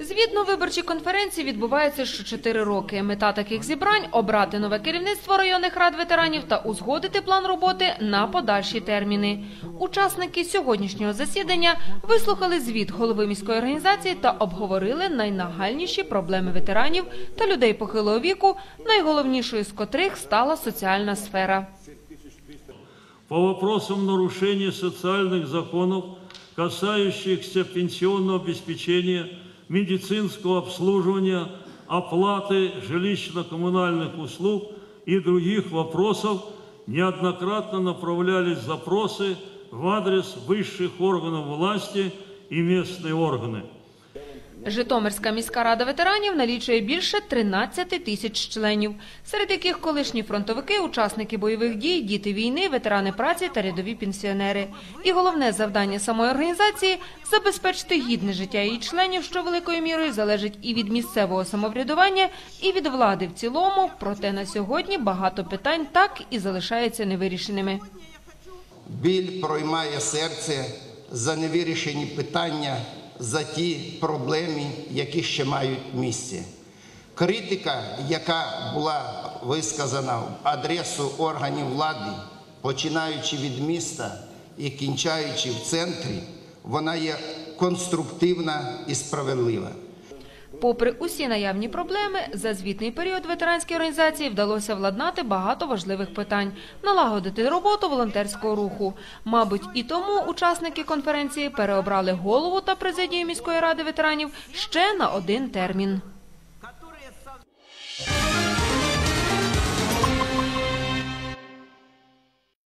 Звітно-виборчі конференції відбуваються щочотири роки. Мета таких зібрань обрати нове керівництво районних рад ветеранів та узгодити план роботи на подальші терміни. Учасники сьогоднішнього засідання вислухали звіт голови міської організації та обговорили найнагальніші проблеми ветеранів та людей похилого віку, найголовнішою з котрих стала соціальна сфера. по вопросам нарушения социальных законов, касающихся пенсионного обеспечения, медицинского обслуживания, оплаты жилищно-коммунальных услуг и других вопросов, неоднократно направлялись запросы в адрес высших органов власти и местные органы. Житомирська міська рада ветеранів налічує більше 13 тисяч членів, серед яких колишні фронтовики, учасники бойових дій, діти війни, ветерани праці та рядові пенсіонери. І головне завдання самої організації забезпечити гідне життя її членів, що великою мірою залежить і від місцевого самоврядування, і від влади в цілому. Проте на сьогодні багато питань так і залишаються невирішеними. Біль проймає серце за невирішені питання, за ті проблеми, які ще мають місце. Критика, яка була висказана в адресу органів влади, починаючи від міста і кінчаючи в центрі, вона є конструктивна і справедлива. Попри усі наявні проблеми, за звітний період ветеранській організації вдалося владнати багато важливих питань, налагодити роботу волонтерського руху. Мабуть, і тому учасники конференції переобрали голову та президію міської ради ветеранів ще на один термін.